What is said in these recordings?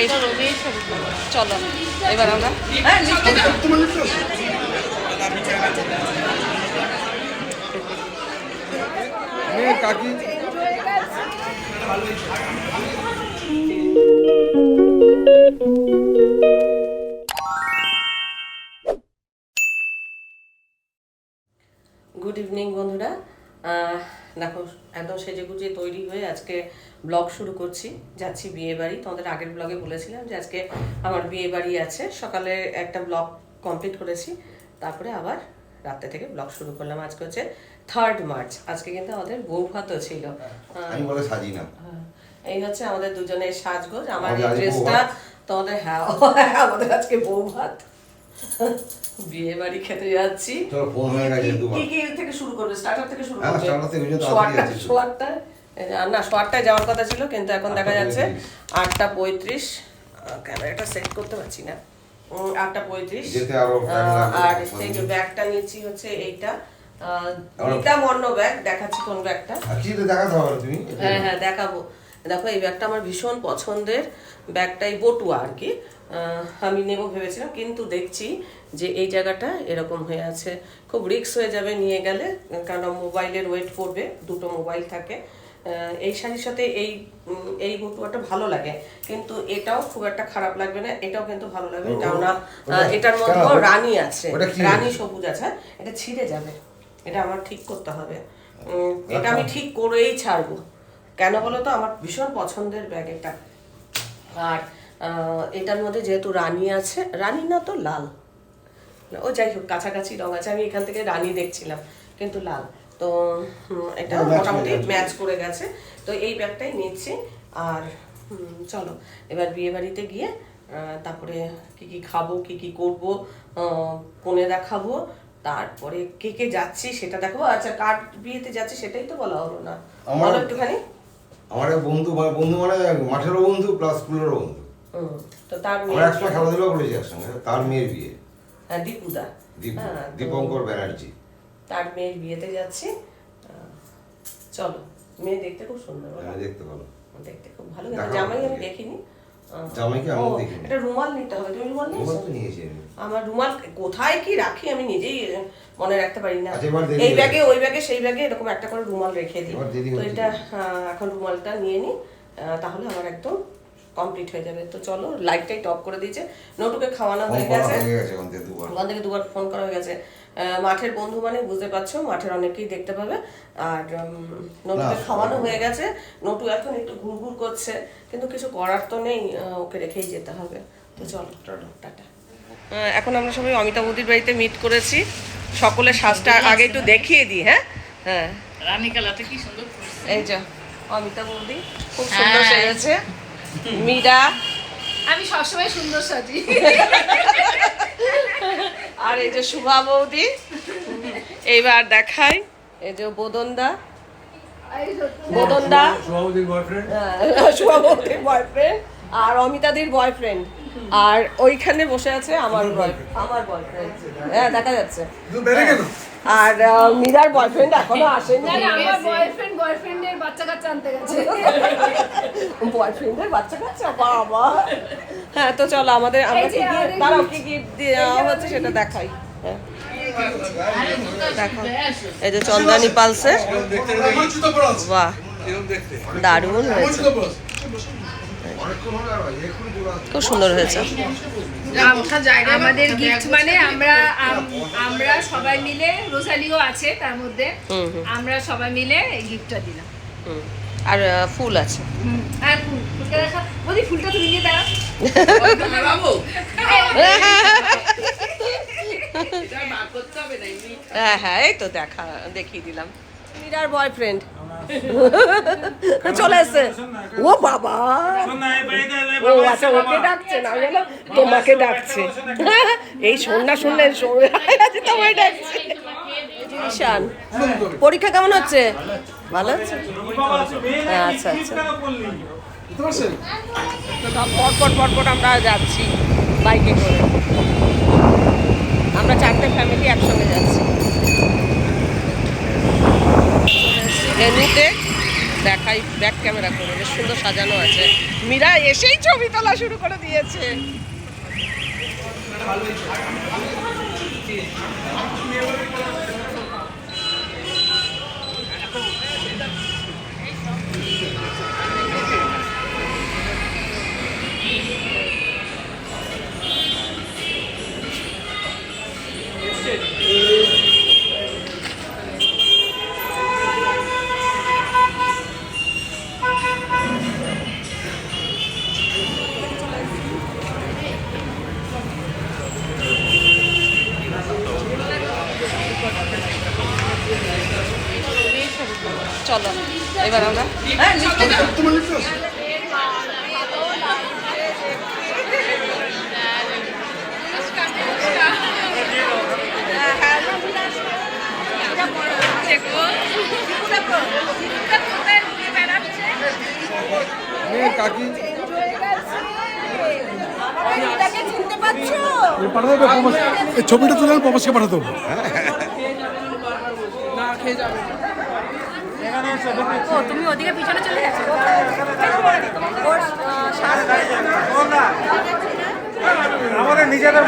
এই চলো এবার আমরা কাকি। গুড ইভিনিং বন্ধুরা। দেখো একদম সেজে গুজে তৈরি হয়ে আজকে ব্লগ শুরু করছি। যাচ্ছি বিয়ে বাড়ি। তোমাদের আগের ব্লগে বলেছিলাম যে আজকে আমার বিয়ে বাড়ি আছে। সকালে একটা ব্লগ কমপ্লিট করেছি। তারপরে আবার রাত্রে থেকে ব্লগ শুরু করলাম। আজকে হচ্ছে থার্ড মার্চ আজকে কিন্তু আমাদের বউ ভাতও ছিল আমি বলে সাজি না। এই হচ্ছে আমাদের দুজনের সাজগোজ। আমার এই ড্রেসটা তোমাদের হ্যাঁ আমাদের আজকে বউ ভাত বিয়ে বাড়ি খেতে যাচ্ছি। ফোন হয়ে গেছে দুবার। কি কি থেকে শুরু করবে? স্টার্টার থেকে শুরু হ্যাঁ, করবে? থেকে তাড়াতাড়ি না যাওয়ার কথা ছিল কিন্তু এখন দেখা যাচ্ছে। আটটা পঁয়ত্রিশ। ক্যামেরাটা সেট করতে পারছি না। আটটা পঁয়ত্রিশ। আরও এই যে ব্যাগটা নিচ্ছি হচ্ছে এইটা। আহ, আমরা- ব্যাগ দেখাচ্ছি কোন ব্যাগটা দেখাতে হবে তুমি? হ্যাঁ হ্যাঁ দেখাবো। দেখো এই ব্যাগটা আমার ভীষণ পছন্দের। ব্যাগটাই বটুয়া আর কি। আমি নেব ভেবেছিলাম কিন্তু দেখছি যে এই জায়গাটা এরকম হয়ে আছে। খুব রিস্ক হয়ে যাবে নিয়ে গেলে কারণ মোবাইলের ওয়েট করবে দুটো মোবাইল থাকে। এই শাড়ির সাথে এই এই বটুয়াটা ভালো লাগে কিন্তু এটাও খুব একটা খারাপ লাগবে না এটাও কিন্তু ভালো লাগবে। কেননা এটার মধ্যে রানী আছে রানী সবুজ আছে হ্যাঁ? এটা ছিঁড়ে যাবে এটা আমার ঠিক করতে হবে। উম, এটা আমি ঠিক করেই ছাড়বো। কেন বলো তো? আমার ভীষণ পছন্দের ব্যাগ এটা। আর এটার মধ্যে যেহেতু রানী আছে রানী না তো লাল। ও যাই হোক কাছাকাছি রং আছে আমি এখান থেকে রানী দেখছিলাম কিন্তু লাল। তো এটা মোটামুটি ম্যাচ করে গেছে। তো এই ব্যাগটাই নিচ্ছি আর চলো এবার বিয়ে বাড়িতে গিয়ে তারপরে কি কি খাব কি কি করব কোণে দেখাবো তারপরে কে কে যাচ্ছি সেটা দেখাবো। আচ্ছা কার বিয়েতে যাচ্ছি সেটাই তো বলা হলো না। আমার- একটুখানি। আমার বন্ধু মানে বন্ধু মানে মাঠেরও বন্ধু প্লাস স্কুলেরও বন্ধু। তো তার মেয়ে একসময় খেলাধুলা করেছি একসঙ্গে তার মেয়ের বিয়ে। হ্যাঁ, দীপুদা। দীপ হ্যাঁ, দীপঙ্কর ব্যানার্জি। তার মেয়ের বিয়েতে যাচ্ছি। চলো মেয়ে দেখতে খুব সুন্দর হ্যাঁ, দেখতে ভালো। দেখতে খুব ভালো। দেখাবো জামাই আমি দেখিনি। জামাইকে আমিও দেখিনি। এটা রুমাল নিতে হবে। তুমি রুমাল রুমাল নিয়েছো তো নিয়েছি আমার রুমাল কোথায় কি রাখি আমি নিজেই মনে রাখতে পারি না। আচ্ছা, এই ব্যাগে ওই ব্যাগে সেই ব্যাগে এরকম একটা করে রুমাল রেখে দিই। তো এটা এখন রুমালটা নিয়ে নিই তাহলে আমার একদম কমপ্লিট হয়ে যাবে। তো চলো লাইটটাই টপ করে দিয়েছে। নটুকে খাওয়ানো হয়ে গেছে। ওখান থেকে দুবার। ফোন করা হয়ে গেছে। মাঠের বন্ধু মানে বুঝতে পারছ মাঠের অনেকেই দেখতে পাবে। আর নটুকে খাওয়ানো হয়ে। গেছে। নটু এখন একটু ঘুরঘুর করছে কিন্তু কিছু করার তো নেই। ওকে রেখেই যেতে হবে। তো চলো টাটা। এখন আমরা সবাই অমিতা বৌদির বাড়িতে মিট করেছি। সকলের সাজটা আগে একটু দেখিয়ে দিই হ্যাঁ? হ্যাঁ। রানী কালারটা কি সুন্দর এই যে অমিতা বৌদি খুব সুন্দর হ্যাঁ। সেজেছে। মীরা। আমি সবসময় সুন্দর সাজি। আর এই যে শুভা বৌদি এইবার দেখাই। এই যে বোদনদা। বোদনদা। শুভা বৌদির বয়ফ্রেন্ড আর অমিতাদির বয়ফ্রেন্ড আর ওইখানে বসে আছে আমার আমার বয়ফ্রেন্ড হ্যাঁ দেখা যাচ্ছে। আর মীরার বয়ফ্রেন্ড এখনও আসেনি। আমার বয়ফ্রেন্ড বয়ফ্রেন্ডের বাচ্চা কাচ্চা আনতে গেছে। বয়ফ্রেন্ডের বাচ্চা কাচ্চা বাবা। হ্যাঁ তো চলো আমাদের আমরা কি কি আমাদের দাঁড়াও। কি কি দেওয়া হচ্ছে সেটা দেখাই। হ্যাঁ। দেখো এই যে চন্দানি পালসের বাহ দারুণ হয়েছে। খুব সুন্দর হয়েছে। আমাদের গিফট মানে আমরা আমরা সবাই মিলে রোসালিও আছে তার মধ্যে। হুম হুম। আমরা সবাই মিলে গিফটটা দিলাম। হুম। আর ফুল আছে। আর ফুল। ফুলটা দেখা। বলি ফুলটা তুমি নিয়ে দাও হ্যাঁ হ্যাঁ এই তো দেখা দেখিয়ে দিলাম। মীরার বয়ফ্রেন্ড চলে এসছে ও বাবা। ও আচ্ছা ওকে ডাকছে না বলো তোমাকে ডাকছে। এই না শুনলে শোন- আচ্ছা, তোমায় ডাকছে। ঈশান পরীক্ষা কেমন হচ্ছে? ভালো হচ্ছে? আচ্ছা আচ্ছা। সব পটপট পটপট আমরা যাচ্ছি বাইকে করে। আমরা চারটে ফ্যামিলি একসঙ্গে যাচ্ছি। ভেনুতে দেখাই ব্যাক ক্যামেরা করে, বেশ সুন্দর সাজানো আছে। মীরা এসেই ছবি তোলা শুরু করে দিয়েছে। চলো এবার আমরা হ্যাঁ। কাকি। ছবিটা তুলে প্রবাসকে পাঠাতে দেবো ও তুমি ওদিকে পিছনে চলে গেছো? আমাদের নিজেদের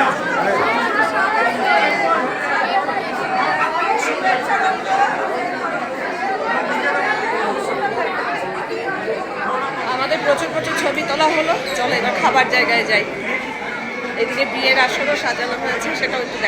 আমাদের প্রচুর প্রচুর ছবি তোলা হলো। চলো এবার খাবার জায়গায় যাই। এদিকে বিয়ের আসরও সাজানো হয়েছে সেটাও একটু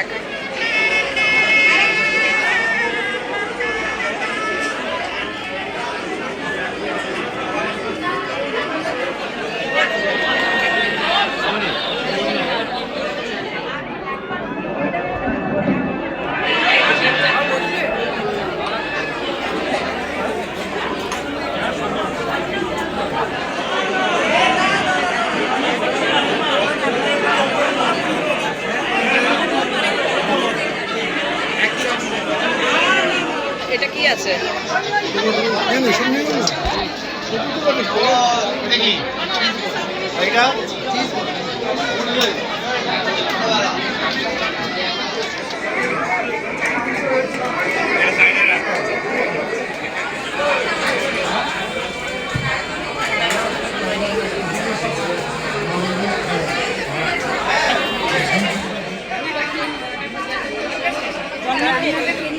দেখাই এটা কি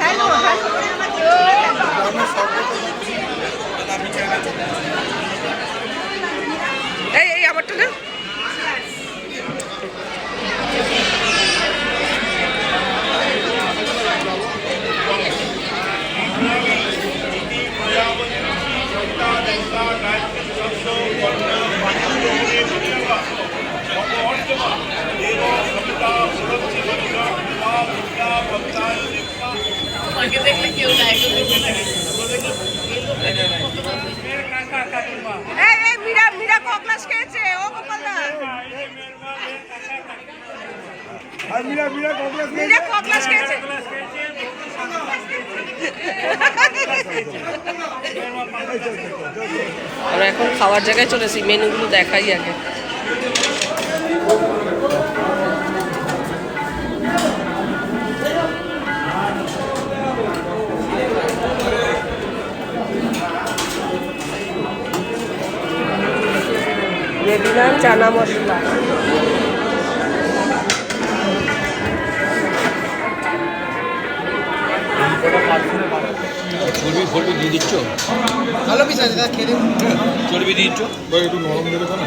আছে এই এই আমারটা না এই এই মীরা মীরা ক ক্লাস খেয়েছে ও গোপালদা আর মীরা মীরা কংগ্রেস মীরা ক ক্লাস খেয়েছে। আমরা এখন খাওয়ার জায়গায় চলেছি মেনুগুলো দেখাই আগে। দিয়ে দিলাম চানা মশলা। চর্বি ফর্বি দিয়ে দিচ্ছ? ভালো পিস আছে দাদা খেয়ে চর্বি দিয়ে দিচ্ছ? একটু নরম দেবে না।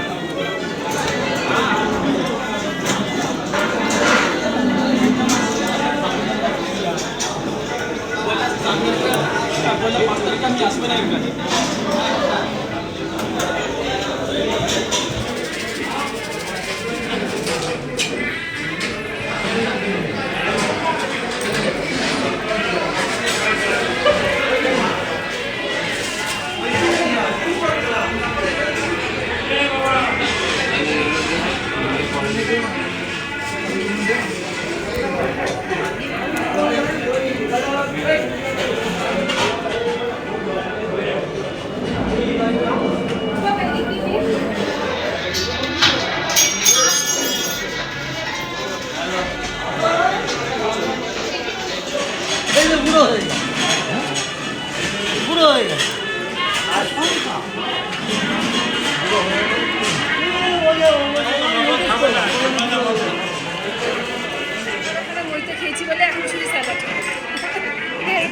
খেয়েছি বলে এখন শুধু স্যালাড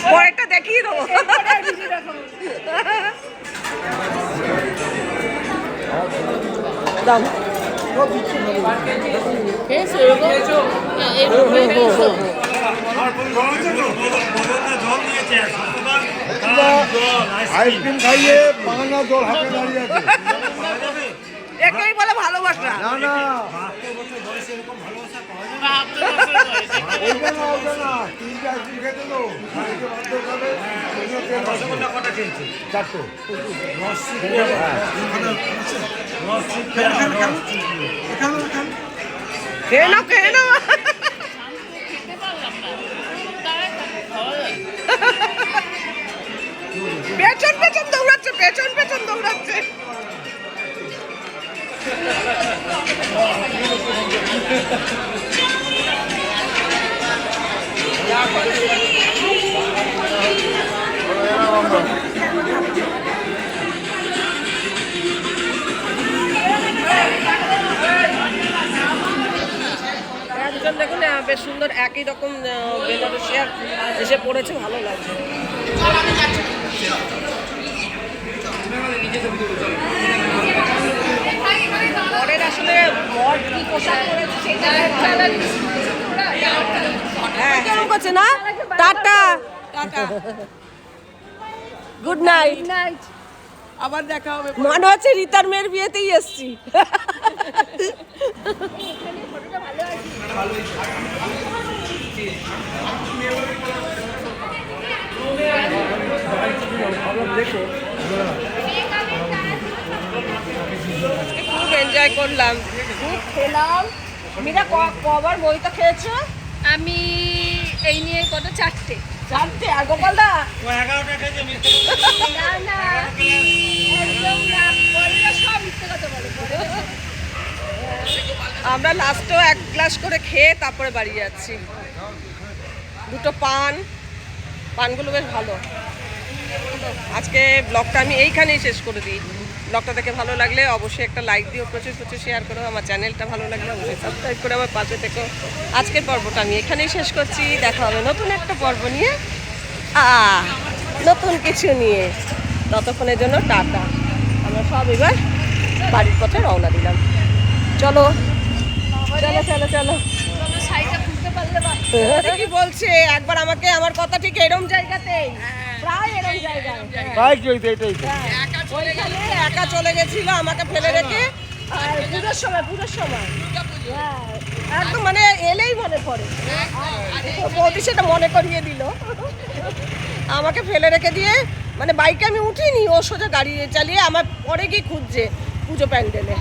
পরেরটা দেখিয়ে দেবো এরপরে আর ভিডিও দেখাবো দাম আইসক্রিম খাইয়ে বাংলা জল হাতে দাঁড়িয়ে আছে একেই বলে ভালোবাসা। না না। নাও খেয়ে নাও। বেশ সুন্দর একই রকম আহ, এসে পড়েছে ভালো লাগছে। বরের আসলে বর কি পোশাক পরেছে সেটা হ্যাঁ। কেমন করছে না? Tata. Tata. Good night night আবার দেখা হবে। মনে হচ্ছে রিতার মেয়ের বিয়েতেই এসছি। খুব এনজয় করলাম। খুব খেলাম। মিরা কবার বইটা খেয়েছো? আমি এই নিয়ে কত চারটে। চারটে? আর না বলে। আমরা লাস্টেও এক গ্লাস করে খেয়ে তারপরে বাড়ি যাচ্ছি। দুটো পান। পানগুলো বেশ ভালো। আজকে ব্লগটা আমি এইখানেই শেষ করে দিই। ব্লগটা দেখে ভালো লাগলে অবশ্যই একটা লাইক দিও, প্রচুর প্রচুর শেয়ার করো। আমার চ্যানেলটা ভালো লাগলে অবশ্যই সাবস্ক্রাইব করে আমার পাশে থেকো। আজকের পর্বটা আমি এখানেই শেষ করছি। দেখা হবে নতুন একটা পর্ব নিয়ে। আ নতুন কিছু নিয়ে। ততক্ষণের জন্য টাটা। আমরা সব এবার বাড়ির পথে রওনা দিলাম। চলো। চলো চলো চলো। কি বলছে? একবার আমাকে আমার কথা ঠিক এরম জায়গাতেই। প্রায় এরম জায়গায়। তো। ওইখানে একা চলে গেছিল আমাকে ফেলে রেখে। আর পুজোর সময় পুজোর সময়। হ্যাঁ, একদম মানে এলেই মনে পড়ে। বৌদি সেটা মনে করিয়ে দিল। আমাকে ফেলে রেখে দিয়ে মানে বাইকে আমি উঠিনি ও সোজা গাড়ি চালিয়ে আমার পরে গিয়ে খুঁজছে পুজো প্যান্ডেলে।